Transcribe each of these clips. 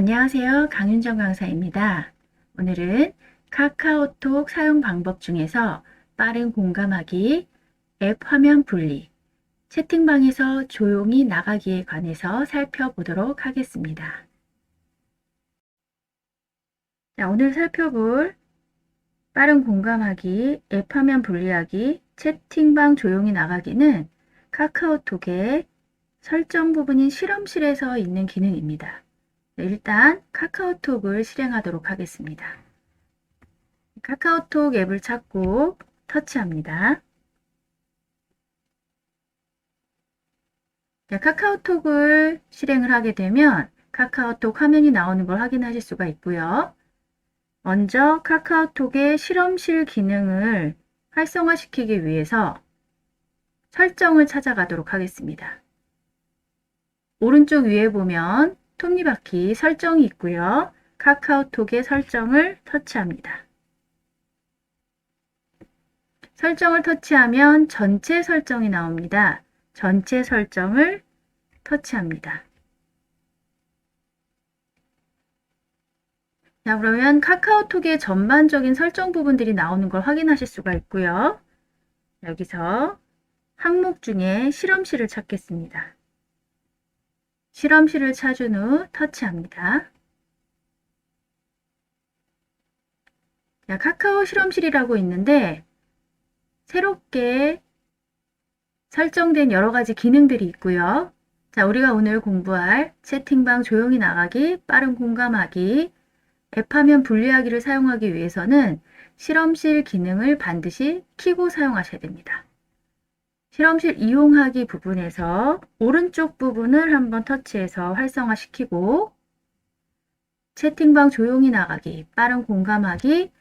안녕하세요. 강윤정 강사입니다. 오늘은 카카오톡 사용 방법 중에서 빠른 공감하기, 앱 화면 분리, 채팅방에서 조용히 나가기에 관해서 살펴보도록 하겠습니다. 자, 오늘 살펴볼 빠른 공감하기, 앱 화면 분리하기, 채팅방 조용히 나가기는 카카오톡의 설정 부분인 실험실에서 있는 기능입니다. 네, 일단 카카오톡을 실행하도록 하겠습니다. 카카오톡 앱을 찾고 터치합니다. 네, 카카오톡을 실행을 하게 되면 카카오톡 화면이 나오는 걸 확인하실 수가 있고요. 먼저 카카오톡의 실험실 기능을 활성화시키기 위해서 설정을 찾아가도록 하겠습니다. 오른쪽 위에 보면 톱니바퀴 설정이 있고요. 카카오톡의 설정을 터치합니다. 설정을 터치하면 전체 설정이 나옵니다. 전체 설정을 터치합니다. 자, 그러면 카카오톡의 전반적인 설정 부분들이 나오는 걸 확인하실 수가 있고요. 여기서 항목 중에 실험실을 찾겠습니다. 실험실을 찾은 후 터치합니다. 자, 카카오 실험실이라고 있는데 새롭게 설정된 여러 가지 기능들이 있고요. 자, 우리가 오늘 공부할 채팅방 조용히 나가기, 빠른 공감하기, 앱 화면 분리하기를 사용하기 위해서는 실험실 기능을 반드시 키고 사용하셔야 됩니다. 실험실 이용하기 부분에서 오른쪽 부분을 한번 터치해서 활성화시키고 채팅방 조용히 나가기, 빠른 공감하기,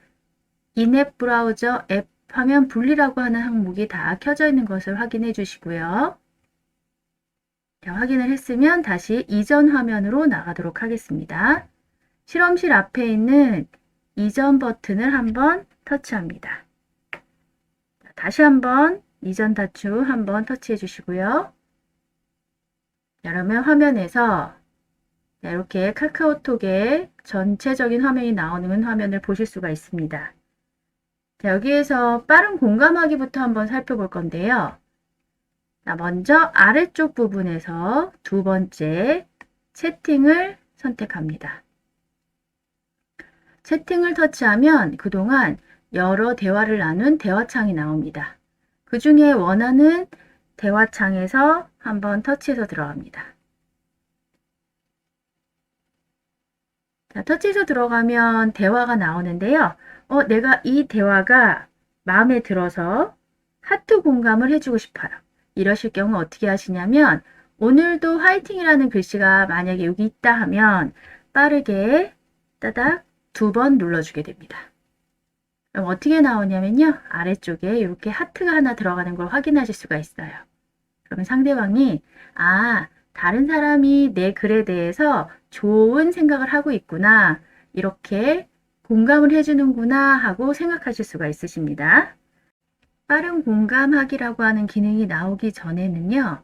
인앱 브라우저 앱 화면 분리라고 하는 항목이 다 켜져 있는 것을 확인해 주시고요. 자, 확인을 했으면 다시 이전 화면으로 나가도록 하겠습니다. 실험실 앞에 있는 이전 버튼을 한번 터치합니다. 다시 한번 이전 다추 한번 터치해 주시고요. 그러면 화면에서 이렇게 카카오톡의 전체적인 화면이 나오는 화면을 보실 수가 있습니다. 자, 여기에서 빠른 공감하기부터 한번 살펴볼 건데요. 자, 먼저 아래쪽 부분에서 두 번째 채팅을 선택합니다. 채팅을 터치하면 그동안 여러 대화를 나눈 대화창이 나옵니다. 그 중에 원하는 대화창에서 한번 터치해서 들어갑니다. 자, 터치해서 들어가면 대화가 나오는데요. 어, 내가 이 대화가 마음에 들어서 하트 공감을 해주고 싶어요. 이러실 경우 어떻게 하시냐면 오늘도 화이팅이라는 글씨가 만약에 여기 있다 하면 빠르게 따닥 두 번 눌러주게 됩니다. 그럼 어떻게 나오냐면요. 아래쪽에 이렇게 하트가 하나 들어가는 걸 확인하실 수가 있어요. 그러면 상대방이 아 다른 사람이 내 글에 대해서 좋은 생각을 하고 있구나. 이렇게 공감을 해주는구나 하고 생각하실 수가 있으십니다. 빠른 공감하기라고 하는 기능이 나오기 전에는요.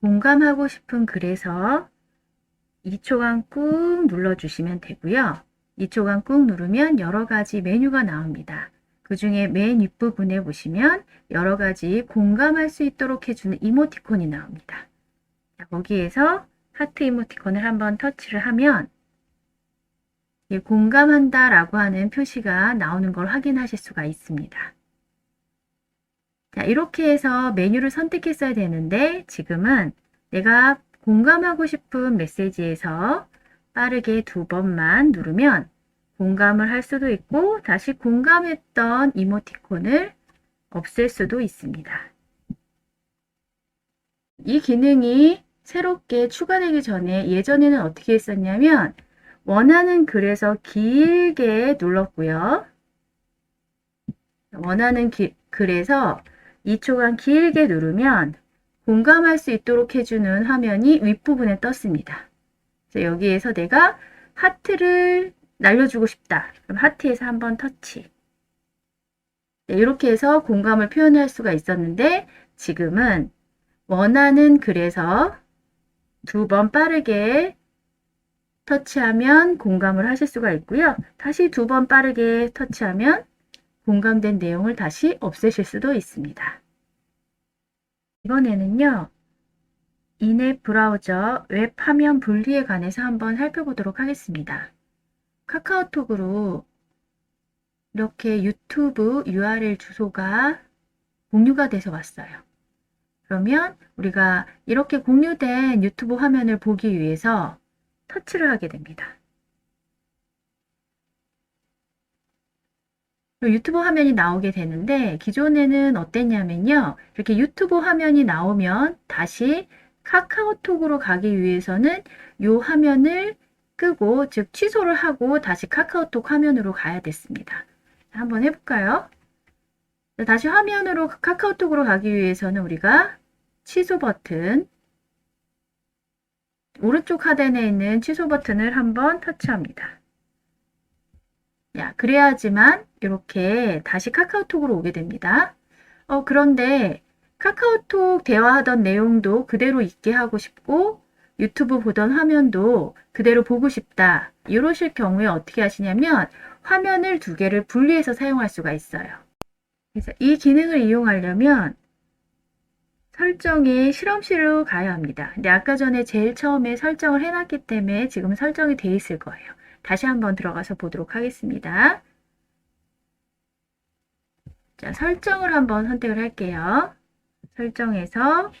공감하고 싶은 글에서 2초간 꾹 눌러주시면 되고요. 2초간 꾹 누르면 여러 가지 메뉴가 나옵니다. 그 중에 맨 윗부분에 보시면 여러 가지 공감할 수 있도록 해주는 이모티콘이 나옵니다. 거기에서 하트 이모티콘을 한번 터치를 하면 공감한다 라고 하는 표시가 나오는 걸 확인하실 수가 있습니다. 자, 이렇게 해서 메뉴를 선택했어야 되는데 지금은 내가 공감하고 싶은 메시지에서 빠르게 두 번만 누르면 공감을 할 수도 있고 다시 공감했던 이모티콘을 없앨 수도 있습니다. 이 기능이 새롭게 추가되기 전에 예전에는 어떻게 했었냐면 원하는 글에서 길게 눌렀고요. 원하는 기, 글에서 2초간 길게 누르면 공감할 수 있도록 해주는 화면이 윗부분에 떴습니다. 여기에서 내가 하트를 날려주고 싶다. 그럼 하트에서 한번 터치. 네, 이렇게 해서 공감을 표현할 수가 있었는데 지금은 원하는 글에서 두 번 빠르게 터치하면 공감을 하실 수가 있고요. 다시 두 번 빠르게 터치하면 공감된 내용을 다시 없애실 수도 있습니다. 이번에는요. 이넷 브라우저 웹 화면 분리에 관해서 한번 살펴보도록 하겠습니다. 카카오톡으로 이렇게 유튜브 URL 주소가 공유가 돼서 왔어요. 그러면 우리가 이렇게 공유된 유튜브 화면을 보기 위해서 터치를 하게 됩니다. 유튜브 화면이 나오게 되는데 기존에는 어땠냐면요. 이렇게 유튜브 화면이 나오면 다시 카카오톡으로 가기 위해서는 이 화면을 끄고 즉 취소를 하고 다시 카카오톡 화면으로 가야 됐습니다. 한번 해볼까요? 다시 화면으로 카카오톡으로 가기 위해서는 우리가 취소 버튼 오른쪽 하단에 있는 취소 버튼을 한번 터치합니다. 야, 그래야지만 이렇게 다시 카카오톡으로 오게 됩니다. 어, 그런데 카카오톡 대화하던 내용도 그대로 있게 하고 싶고 유튜브 보던 화면도 그대로 보고 싶다. 이러실 경우에 어떻게 하시냐면 화면을 두 개를 분리해서 사용할 수가 있어요. 그래서 이 기능을 이용하려면 설정에 실험실로 가야 합니다. 근데 아까 전에 제일 처음에 설정을 해놨기 때문에 지금 설정이 돼 있을 거예요. 다시 한번 들어가서 보도록 하겠습니다. 자, 설정을 한번 선택을 할게요. 설정에서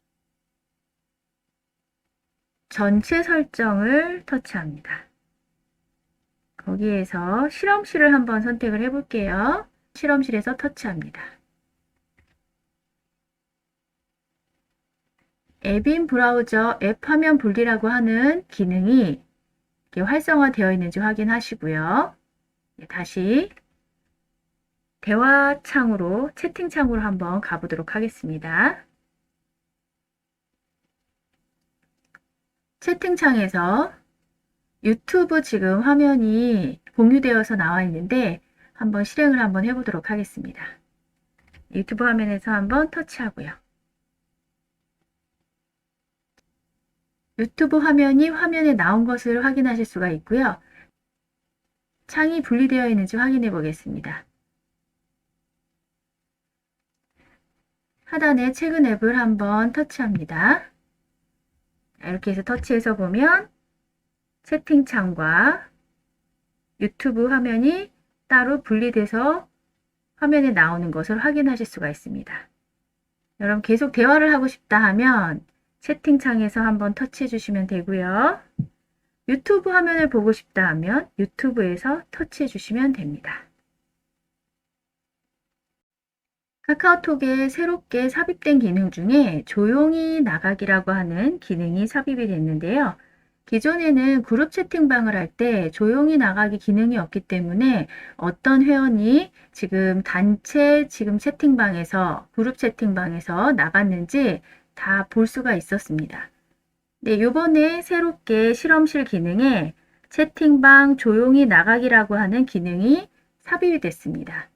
전체 설정을 터치합니다. 거기에서 실험실을 한번 선택을 해볼게요. 실험실에서 터치합니다. 앱인 브라우저 앱 화면 분리라고 하는 기능이 활성화되어 있는지 확인하시고요. 네, 다시 대화 창으로 채팅 창으로 한번 가보도록 하겠습니다. 채팅창에서 유튜브 지금 화면이 공유되어서 나와 있는데 한번 실행을 한번 해보도록 하겠습니다. 유튜브 화면에서 한번 터치하고요. 유튜브 화면이 화면에 나온 것을 확인하실 수가 있고요. 창이 분리되어 있는지 확인해 보겠습니다. 하단에 최근 앱을 한번 터치합니다. 이렇게 해서 터치해서 보면 채팅창과 유튜브 화면이 따로 분리돼서 화면에 나오는 것을 확인하실 수가 있습니다. 여러분 계속 대화를 하고 싶다 하면 채팅창에서 한번 터치해 주시면 되고요. 유튜브 화면을 보고 싶다 하면 유튜브에서 터치해 주시면 됩니다. 카카오톡에 새롭게 삽입된 기능 중에 조용히 나가기라고 하는 기능이 삽입이 됐는데요. 기존에는 그룹 채팅방을 할 때 조용히 나가기 기능이 없기 때문에 어떤 회원이 지금 단체 지금 채팅방에서 그룹 채팅방에서 나갔는지 다 볼 수가 있었습니다. 네, 요번에 새롭게 실험실 기능에 채팅방 조용히 나가기라고 하는 기능이 삽입이 됐습니다.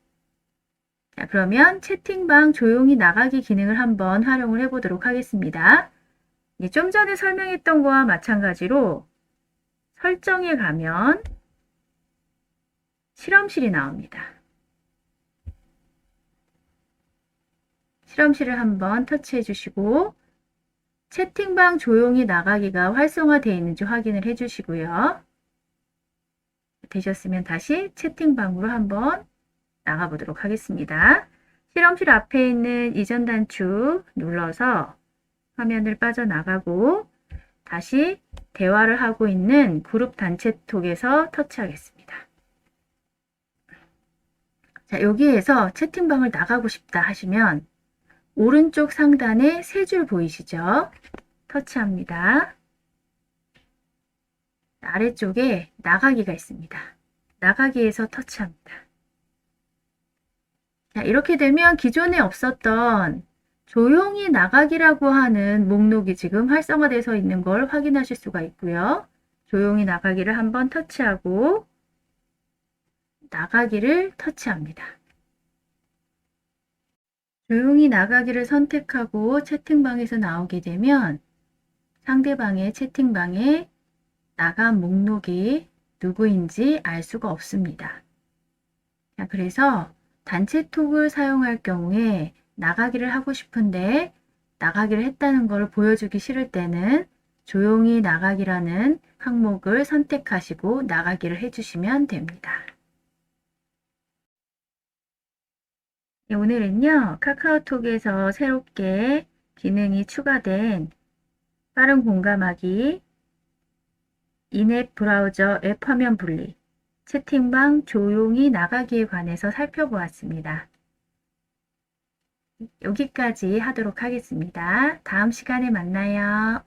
자, 그러면 채팅방 조용히 나가기 기능을 한번 활용을 해 보도록 하겠습니다. 좀 전에 설명했던 거와 마찬가지로 설정에 가면 실험실이 나옵니다. 실험실을 한번 터치해 주시고 채팅방 조용히 나가기가 활성화되어 있는지 확인을 해 주시고요. 되셨으면 다시 채팅방으로 한번 나가보도록 하겠습니다. 실험실 앞에 있는 이전 단축 눌러서 화면을 빠져나가고 다시 대화를 하고 있는 그룹 단체톡에서 터치하겠습니다. 자, 여기에서 채팅방을 나가고 싶다 하시면 오른쪽 상단에 세 줄 보이시죠? 터치합니다. 아래쪽에 나가기가 있습니다. 나가기에서 터치합니다. 자, 이렇게 되면 기존에 없었던 조용히 나가기라고 하는 목록이 지금 활성화되어 있는 걸 확인하실 수가 있고요. 조용히 나가기를 한번 터치하고 나가기를 터치합니다. 조용히 나가기를 선택하고 채팅방에서 나오게 되면 상대방의 채팅방에 나간 목록이 누구인지 알 수가 없습니다. 자, 그래서 단체톡을 사용할 경우에 나가기를 하고 싶은데 나가기를 했다는 걸 보여주기 싫을 때는 조용히 나가기라는 항목을 선택하시고 나가기를 해주시면 됩니다. 네, 오늘은요, 카카오톡에서 새롭게 기능이 추가된 빠른 공감하기, 인앱 브라우저 앱 화면 분리, 채팅방 조용히 나가기에 관해서 살펴보았습니다. 여기까지 하도록 하겠습니다. 다음 시간에 만나요.